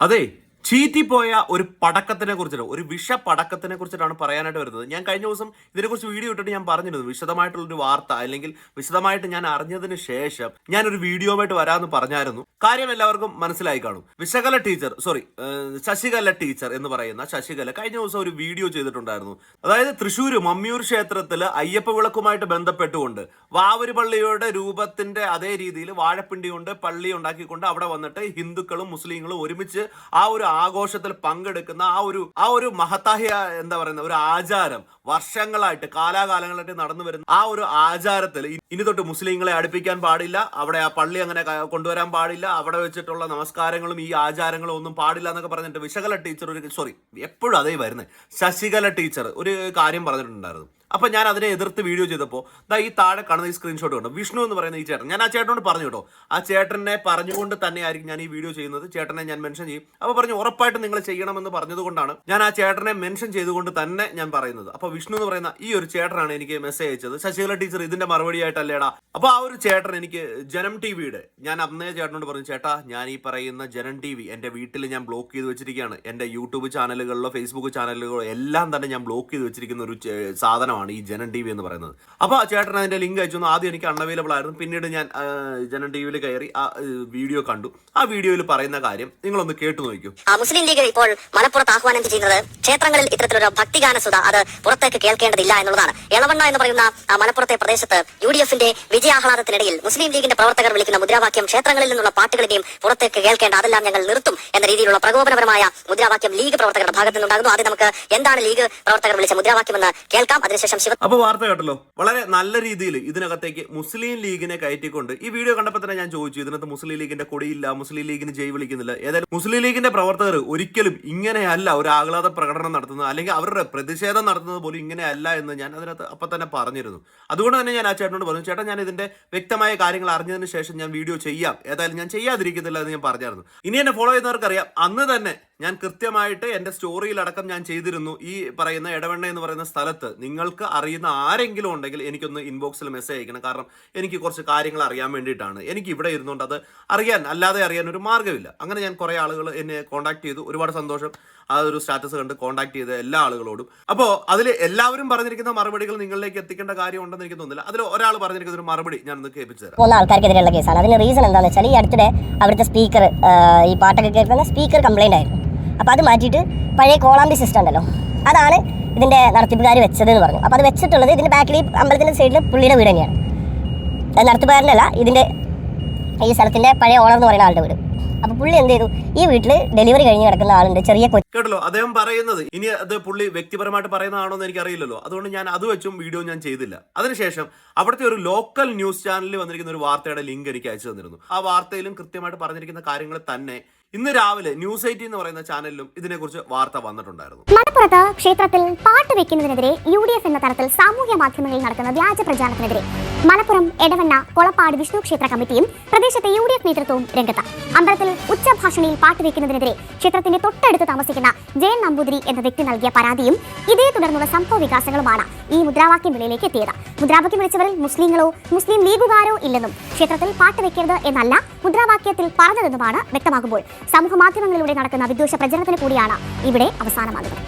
അതെ. ചീറ്റിപ്പോയ ഒരു പടക്കത്തിനെ കുറിച്ചിട്ട് ഒരു വിഷ പടക്കത്തിനെ കുറിച്ചിട്ടാണ് പറയാനായിട്ട് വരുന്നത്. ഞാൻ കഴിഞ്ഞ ദിവസം ഇതിനെക്കുറിച്ച് വീഡിയോ ഇട്ടിട്ട് ഞാൻ പറഞ്ഞിരുന്നു വിശദമായിട്ടുള്ള ഒരു വാർത്ത അല്ലെങ്കിൽ വിശദമായിട്ട് ഞാൻ അറിഞ്ഞതിന് ശേഷം ഞാൻ ഒരു വീഡിയോയുമായിട്ട് വരാമെന്ന് പറഞ്ഞായിരുന്നു. കാര്യം എല്ലാവർക്കും മനസ്സിലായി കാണും. വിശകല ടീച്ചർ സോറി ശശികല ടീച്ചർ എന്ന് പറയുന്ന ശശികല കഴിഞ്ഞ ദിവസം ഒരു വീഡിയോ ചെയ്തിട്ടുണ്ടായിരുന്നു. അതായത് തൃശ്ശൂർ മമ്മിയൂർ ക്ഷേത്രത്തിൽ അയ്യപ്പ വിളക്കുമായിട്ട് ബന്ധപ്പെട്ടുകൊണ്ട് വാവൂര് പള്ളിയുടെ രൂപത്തിന്റെ അതേ രീതിയിൽ വാഴപ്പിണ്ടി കൊണ്ട് പള്ളി ഉണ്ടാക്കിക്കൊണ്ട് അവിടെ വന്നിട്ട് ഹിന്ദുക്കളും മുസ്ലിങ്ങളും ഒരുമിച്ച് ആ ഒരു ആഘോഷത്തിൽ പങ്കെടുക്കുന്ന ആ ഒരു ആ ഒരു മഹത്തായ എന്താ പറയുന്ന ഒരു ആചാരം വർഷങ്ങളായിട്ട് കാലാകാലങ്ങളായിട്ട് നടന്നു വരുന്ന ആ ഒരു ആചാരത്തിൽ ഇനി തൊട്ട് മുസ്ലിങ്ങളെ അടുപ്പിക്കാൻ പാടില്ല അവിടെ ആ പള്ളി അങ്ങനെ കൊണ്ടുവരാൻ പാടില്ല അവിടെ വെച്ചിട്ടുള്ള നമസ്കാരങ്ങളും ഈ ആചാരങ്ങളും ഒന്നും പാടില്ല എന്നൊക്കെ പറഞ്ഞിട്ട് വിശകല ടീച്ചർ ഒരു സോറി എപ്പോഴും അതേ വരുന്നത് ശശികല ടീച്ചർ ഒരു കാര്യം പറഞ്ഞിട്ടുണ്ടായിരുന്നു. അപ്പൊ ഞാൻ അതിനെ എതിർത്ത് വീഡിയോ ചെയ്തപ്പോൾ ദാ ഈ താഴെ കാണുന്ന ഈ സ്ക്രീൻഷോട്ട് കണ്ടു? വിഷ്ണു എന്ന് പറയുന്ന ഈ ചേട്ടൻ. ഞാൻ ആ ചേട്ടനോട് പറഞ്ഞു കേട്ടോ. ആ ചേട്ടനെ പറഞ്ഞുകൊണ്ട് തന്നെയായിരിക്കും ഞാൻ ഈ വീഡിയോ ചെയ്യുന്നത്. ചേട്ടനെ ഞാൻ മെൻഷൻ ചെയ്യും. അപ്പോൾ പറഞ്ഞു ഉറപ്പായിട്ട് നിങ്ങൾ ചെയ്യണമെന്ന് പറഞ്ഞതുകൊണ്ടാണ് ഞാൻ ആ ചേട്ടനെ മെൻഷൻ ചെയ്തുകൊണ്ട് തന്നെ ഞാൻ പറയുന്നത്. അപ്പോൾ വിഷ്ണു എന്ന് പറയുന്ന ഈ ഒരു ചേട്ടനാണ് എനിക്ക് മെസ്സേജ് അയച്ചത്. ശശികല ടീച്ചർ ഇതിന്റെ മറുപടി ആയിട്ടല്ലേടാ അപ്പൊ ആ ഒരു ചേട്ടൻ എനിക്ക് ജനം ടി വിയുടെ ഞാൻ അന്നേ ചേട്ടനോട് പറഞ്ഞു ചേട്ടാ ഞാൻ ഈ പറയുന്ന ജനം ടി വി എന്റെ വീട്ടിൽ ഞാൻ ബ്ലോക്ക് ചെയ്ത് വെച്ചിരിക്കുകയാണ്. എന്റെ യൂട്യൂബ് ചാനലുകളിലോ ഫേസ്ബുക്ക് ചാനലുകളോ എല്ലാം തന്നെ ഞാൻ ബ്ലോക്ക് ചെയ്ത് വെച്ചിരിക്കുന്ന ഒരു ചെ- സാധനമാണ് ഈ ജനൻ ടി വി എന്ന് പറയുന്നത്. അപ്പോൾ ചേട്ടൻ അതിന്റെ ലിങ്ക് അയച്ചു. ആദ്യം എനിക്ക് അൺഅവൈലബിൾ ആയിരുന്നു. പിന്നീട് ഞാൻ ജനൻ ജനം ടി വിയിൽ കയറി ആ വീഡിയോ കണ്ടു. ആ വീഡിയോയിൽ പറയുന്ന കാര്യം നിങ്ങളൊന്ന് കേട്ടു നോക്കൂ. മുസ്ലിം ലീഗ് ഇപ്പോൾ മലപ്പുറത്ത് ആഹ്വാനം ചെയ്യുന്നത് ക്ഷേത്രങ്ങളിൽ ഇത്തരത്തിലൊരു ഭക്തിഗാന സുധ അത് പുറത്തേക്ക് കേൾക്കേണ്ടതില്ല എന്നുള്ളതാണ്. എളവണ്ണ എന്ന് പറയുന്ന മലപ്പുറത്തെ പ്രദേശത്ത് യു ഡി എഫിന്റെ വിജയാഹ്ലാദത്തിനിടയിൽ മുസ്ലിം ലീഗിന്റെ പ്രവർത്തകർ വിളിക്കുന്ന മുദ്രാവാക്യം ക്ഷേത്രങ്ങളിൽ നിന്നുള്ള പാട്ടുകളിന്റെയും പുറത്തേക്ക് കേൾക്കേണ്ട അതെല്ലാം ഞങ്ങൾ നിർത്തും എന്ന രീതിയിലുള്ള പ്രകോപനപരമായ മുദ്രാവാക്യം ലീഗ് പ്രവർത്തകരുടെ ഭാഗത്തുനിന്നുണ്ടാകുന്നു. ആദ്യം നമുക്ക് എന്താണ് ലീഗ് പ്രവർത്തകർ വിളിച്ച മുദ്രാവാക്യം എന്ന് കേൾക്കാം. അതിനുശേഷം അപ്പൊ വാർത്ത കേട്ടല്ലോ. വളരെ നല്ല രീതിയിൽ ഇതിനകത്തേക്ക് മുസ്ലിം ലീഗിനെ കയറ്റിക്കൊണ്ട് ഈ വീഡിയോ കണ്ടപ്പോൾ തന്നെ ഞാൻ ചോദിച്ചു ഇതിനകത്ത് മുസ്ലിം ലീഗിന്റെ കൊടിയില്ല മുസ്ലിം ലീഗിന് ജയ് വിളിക്കുന്നില്ല. ഏതായാലും മുസ്ലിം ലീഗിന്റെ പ്രവർത്തകർ ഒരിക്കലും ഇങ്ങനെയല്ല ഒരു ആഹ്ലാദ പ്രകടനം നടത്തുന്നത് അല്ലെങ്കിൽ അവരുടെ പ്രതിഷേധം നടത്തുന്നത് പോലും ഇങ്ങനെയല്ല എന്ന് ഞാൻ അതിനകത്ത് അപ്പൊ തന്നെ പറഞ്ഞിരുന്നു. അതുകൊണ്ട് തന്നെ ഞാൻ ആ ചേട്ടനോട് പറഞ്ഞു ചേട്ടാ ഞാൻ ഇതിന്റെ വ്യക്തമായ കാര്യങ്ങൾ അറിഞ്ഞതിന് ശേഷം ഞാൻ വീഡിയോ ചെയ്യാം. ഏതായാലും ഞാൻ ചെയ്യാതിരിക്കുന്നില്ല എന്ന് ഞാൻ പറഞ്ഞായിരുന്നു. ഇനി എന്നെ ഫോളോ ചെയ്യുന്നവർക്കറിയാം അന്ന് തന്നെ ഞാൻ കൃത്യമായിട്ട് എന്റെ സ്റ്റോറിയിലടക്കം ഞാൻ ചെയ്തിരുന്നു ഈ പറയുന്ന ഇടവെണ്ണ എന്ന് പറയുന്ന സ്ഥലത്ത്. നിങ്ങൾക്ക് അറിയുന്ന ആരെങ്കിലും ഉണ്ടെങ്കിൽ എനിക്കൊന്ന് ഇൻബോക്സിൽ മെസ്സേജ് അയക്കണം. കാരണം എനിക്ക് കുറച്ച് കാര്യങ്ങൾ അറിയാൻ വേണ്ടിയിട്ടാണ്. എനിക്ക് ഇവിടെ ഇരുന്നുകൊണ്ട് അത് അറിയാൻ അല്ലാതെ അറിയാൻ ഒരു മാർഗമില്ല. അങ്ങനെ ഞാൻ കുറേ ആളുകൾ എന്നെ കോൺടാക്ട് ചെയ്തു. ഒരുപാട് സന്തോഷം. ആ ഒരു സ്റ്റാറ്റസ് കണ്ട് കോൺടാക്ട് ചെയ്ത എല്ലാ ആളുകളോടും. അപ്പോൾ അതിൽ എല്ലാവരും പറഞ്ഞിരിക്കുന്ന മറുപടികൾ നിങ്ങളിലേക്ക് എത്തിക്കേണ്ട കാര്യം ഉണ്ടെന്ന് എനിക്ക് തോന്നുന്നില്ല. അതിൽ ഒരാൾ പറഞ്ഞിരിക്കുന്ന ഒരു മറുപടി ഞാൻ ഒന്ന് കേൾപ്പിച്ചു തരാം. മൂന്ന് ആൾക്കാർക്കെതിരെയുള്ള കേസാണ് അതിന് റീസൺ എന്താണെന്ന് വെച്ചാൽ ഈ അടുത്തിടെ അവിടുത്തെ സ്പീക്കർ ഈ പാട്ടൊക്കെ കേൾക്കുന്ന സ്പീക്കർ കംപ്ലൈന്റ് ആയിരുന്നു. അപ്പോൾ അത് മാറ്റിയിട്ട് പഴയ കോളാമ്പി സിസ്റ്റം ഉണ്ടല്ലോ. അതാണ് ഇതിന്റെ നടത്തിപ്പുകാർ വെച്ചതെന്ന് പറഞ്ഞു. അപ്പോൾ അത് വെച്ചിട്ടുള്ളത് ഇതിന്റെ ബാക്കിൽ ഈ അമ്പലത്തിന്റെ സൈഡിൽ പുള്ളിയുടെ വീട് തന്നെയാണ്. അത് നടത്തിപ്പുകാരന്റെ അല്ല ഇതിന്റെ ഈ സ്ഥലത്തിന്റെ പഴയ ഓണർ എന്ന് പറയുന്ന ആളുടെ വീട്. അപ്പൊ പുള്ളി എന്ത് ചെയ്തു? ഈ വീട്ടിൽ ഡെലിവറി കഴിഞ്ഞ് കിടക്കുന്ന ആളുണ്ട് ചെറിയ കേട്ടല്ലോ അദ്ദേഹം പറയുന്നത് ഇനി അത് പുള്ളി വ്യക്തിപരമായിട്ട് പറയുന്നതാണോ എന്ന് എനിക്കറിയില്ലല്ലോ അതുകൊണ്ട് ഞാൻ അത് വെച്ചും വീഡിയോ ഞാൻ ചെയ്തില്ല. അതിനുശേഷം അവിടുത്തെ ഒരു ലോക്കൽ ന്യൂസ് ചാനലിൽ വന്നിരിക്കുന്ന ഒരു വാർത്തയുടെ ലിങ്ക് എനിക്ക് അയച്ചു തന്നിരുന്നു. ആ വാർത്തയിലും കൃത്യമായിട്ട് പറഞ്ഞിരിക്കുന്ന കാര്യങ്ങൾ തന്നെ ഇന്ന് രാവിലെ ന്യൂസ് എയ്റ്റി എന്ന് പറയുന്ന ചാനലിലും ഇതിനെക്കുറിച്ച് വാർത്ത വന്നിട്ടുണ്ടായിരുന്നു. മലപ്പുറത്ത് ക്ഷേത്രത്തിൽ പാട്ട് വെക്കുന്നതിനെതിരെ യു ഡി എഫ് എന്ന തരത്തിൽ സാമൂഹ്യ മാധ്യമങ്ങളിൽ നടക്കുന്ന വ്യാജ പ്രചാരണത്തിനെതിരെ മലപ്പുറം എടവണ്ണ കൊളപ്പാട് വിഷ്ണു ക്ഷേത്ര കമ്മിറ്റിയും പ്രദേശത്തെ യു ഡി എഫ് നേതൃത്വവും രംഗത്ത്. അമ്പലത്തിൽ ഉച്ചഭാഷണിയിൽ പാട്ട് വെക്കുന്നതിനെതിരെ ക്ഷേത്രത്തിന്റെ തൊട്ടടുത്ത് താമസിക്കുന്ന ജയൻ നമ്പൂതിരി എന്ന വ്യക്തി നൽകിയ പരാതിയും ഇതേ തുടർന്നുള്ള സംഭവ വികാസങ്ങളുമാണ് ഈ മുദ്രാവാക്യം വിളിയിലേക്ക് എത്തിയത്. മുദ്രാവാക്യം വിളിച്ചവരിൽ മുസ്ലിങ്ങളോ മുസ്ലിം ലീഗുകാരോ ഇല്ലെന്നും ക്ഷേത്രത്തിൽ പാട്ട് വെക്കരുത് എന്നല്ല മുദ്രാവാക്യത്തിൽ പറഞ്ഞതെന്നുമാണ് വ്യക്തമാകുമ്പോൾ സമൂഹ മാധ്യമങ്ങളിലൂടെ നടക്കുന്ന വിദ്വേഷ പ്രചരണത്തിന് കൂടിയാണ് ഇവിടെ അവസാനമാകുന്നത്.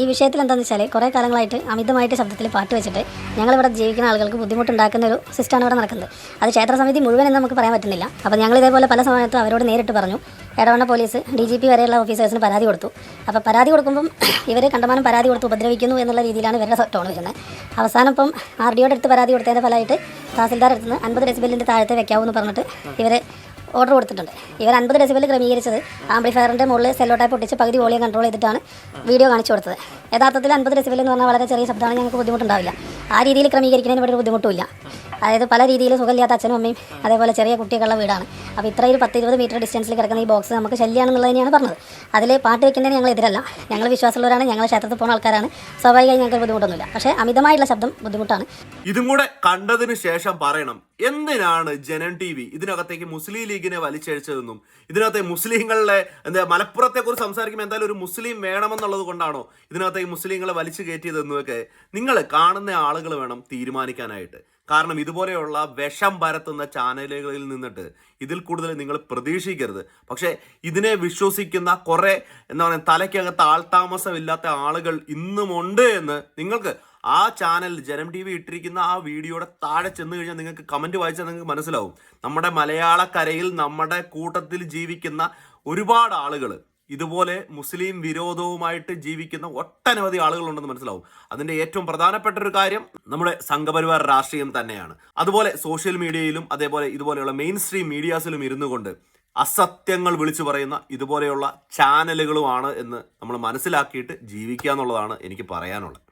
ഈ വിഷയത്തിൽ എന്താണെന്ന് വെച്ചാൽ കുറേ കാലങ്ങളായിട്ട് അമിതമായിട്ട് ശബ്ദത്തിൽ പാട്ട് വെച്ചിട്ട് ഞങ്ങളിവിടെ ജീവിക്കുന്ന ആളുകൾക്ക് ബുദ്ധിമുട്ടുണ്ടാക്കുന്ന ഒരു സിസ്റ്റമാണ് ഇവിടെ നടക്കുന്നത്. അത് ക്ഷേത്ര സമിതി മുഴുവൻ എന്ന് നമുക്ക് പറയാൻ പറ്റുന്നില്ല. അപ്പോൾ ഞങ്ങൾ ഇതേപോലെ പല സമയത്തും അവരോട് നേരിട്ട് പറഞ്ഞു. Edavanna police D G P വരെയുള്ള ഓഫീസേഴ്സിന് പരാതി കൊടുത്തു. അപ്പോൾ പരാതി കൊടുക്കുമ്പം ഇവർ കണ്ടമാനം പരാതി കൊടുത്ത് ഉപദ്രവിക്കുന്നു എന്നുള്ള രീതിയിലാണ് ഇവരുടെ ടോൺ വരുന്നത്. അവസാനം ഇപ്പം ആർ ഡിയോടെ അടുത്ത് പരാതി കൊടുത്തതിന്റെ ഫലമായിട്ട് തഹസിൽദാർ അടുത്ത് നിന്ന് അൻപത് ഡെസിബലിന്റെ താഴത്തെ വെക്കാവൂ എന്ന് പറഞ്ഞിട്ട് ഇവർ ഓർഡർ കൊടുത്തിട്ടുണ്ട്. ഇവർ അൻപത് ഡെസിബൽ ക്രമീകരിച്ചത് ആംപ്ലിഫയറിന്റെ മുകളിൽ സെല്ലോ ടൈപ്പ് ഒട്ടിച്ച് പകുതി വോളിയം കൺട്രോൾ ചെയ്തിട്ടാണ് വീഡിയോ കാണിച്ചു കൊടുത്തത്. യഥാർത്ഥത്തിൽ അൻപത് ഡെസിബൽ എന്ന് പറഞ്ഞാൽ വളരെ ചെറിയ ശബ്ദമാണ് ഞങ്ങൾക്ക് ബുദ്ധിമുട്ടുണ്ടാവില്ല. ആ രീതിയിൽ ക്രമീകരിക്കുന്നതിന് ഇവിടെ ഒരു ബുദ്ധിമുട്ടുമില്ല അതായത് പല രീതിയിൽ സുഖമില്ലാത്ത അച്ഛനും അമ്മയും അതേപോലെ ചെറിയ കുട്ടികളുടെ വീടാണ്. അപ്പോൾ ഇത്രയും ഒരു പത്ത് ഇരുപത് മീറ്റർ ഡിസ്റ്റൻസിൽ കിടക്കുന്ന ഈ ബോക്സ് നമുക്ക് ശല്യമാണെന്നുള്ളത് തന്നെയാണ് പറഞ്ഞത്. അതിൽ പാട്ട് വെക്കുന്നതിന് ഞങ്ങൾ എതിരല്ല. ഞങ്ങൾ വിശ്വാസമുള്ളവരാണ് ഞങ്ങൾ ക്ഷേത്രത്തിൽ പോകുന്ന ആൾക്കാരാണ്. സ്വാഭാവികമായി ഞങ്ങൾക്ക് ബുദ്ധിമുട്ടൊന്നുമില്ല. പക്ഷേ അമിതമായിട്ടുള്ള ശബ്ദം ബുദ്ധിമുട്ടാണ്. ഇതും കൂടെ കണ്ടതിന് ശേഷം പറയണം എന്തിനാണ് ജനം ടി വി ഇതിനകത്തേക്ക് മുസ്ലിം ലീഗിനെ വലിച്ചഴിച്ചതെന്നും ഇതിനകത്തെ മുസ്ലിങ്ങളുടെ എന്താ മലപ്പുറത്തെ കുറിച്ച് സംസാരിക്കുമ്പോൾ എന്തായാലും ഒരു മുസ്ലിം വേണമെന്നുള്ളത് കൊണ്ടാണോ ഇതിനകത്തേക്ക് മുസ്ലിങ്ങളെ വലിച്ചു കയറ്റിയതെന്നും ഒക്കെ നിങ്ങൾ കാണുന്ന ആളുകൾ വേണം തീരുമാനിക്കാനായിട്ട്. കാരണം ഇതുപോലെയുള്ള വിഷം പരത്തുന്ന ചാനലുകളിൽ നിന്നിട്ട് ഇതിൽ കൂടുതൽ നിങ്ങൾ പ്രതീക്ഷിക്കരുത്. പക്ഷേ ഇതിനെ വിശ്വസിക്കുന്ന കുറേ എന്താ പറയുക തലയ്ക്കകത്ത് ആൾതാമസമില്ലാത്ത ആളുകൾ ഇന്നുമുണ്ട് എന്ന് നിങ്ങൾക്ക് ആ ചാനൽ ജനം ടി വി ഇട്ടിരിക്കുന്ന ആ വീഡിയോയുടെ താഴെ ചെന്ന് കഴിഞ്ഞാൽ നിങ്ങൾക്ക് കമന്റ് വായിച്ചാൽ നിങ്ങൾക്ക് മനസ്സിലാവും. നമ്മുടെ മലയാളക്കരയിൽ നമ്മുടെ കൂട്ടത്തിൽ ജീവിക്കുന്ന ഒരുപാട് ആളുകൾ ഇതുപോലെ മുസ്ലിം വിരോധവുമായിട്ട് ജീവിക്കുന്ന ഒട്ടനവധി ആളുകളുണ്ടെന്ന് മനസ്സിലാവും. അതിന്റെ ഏറ്റവും പ്രധാനപ്പെട്ട ഒരു കാര്യം നമ്മുടെ സംഘപരിവാർ രാഷ്ട്രീയം തന്നെയാണ്. അതുപോലെ സോഷ്യൽ മീഡിയയിലും അതേപോലെ ഇതുപോലെയുള്ള മെയിൻ സ്ട്രീം മീഡിയാസിലും ഇരുന്നു കൊണ്ട് അസത്യങ്ങൾ വിളിച്ചു പറയുന്ന ഇതുപോലെയുള്ള ചാനലുകളുമാണ് എന്ന് നമ്മൾ മനസ്സിലാക്കിയിട്ട് ജീവിക്കുക എന്നുള്ളതാണ് എനിക്ക് പറയാനുള്ളത്.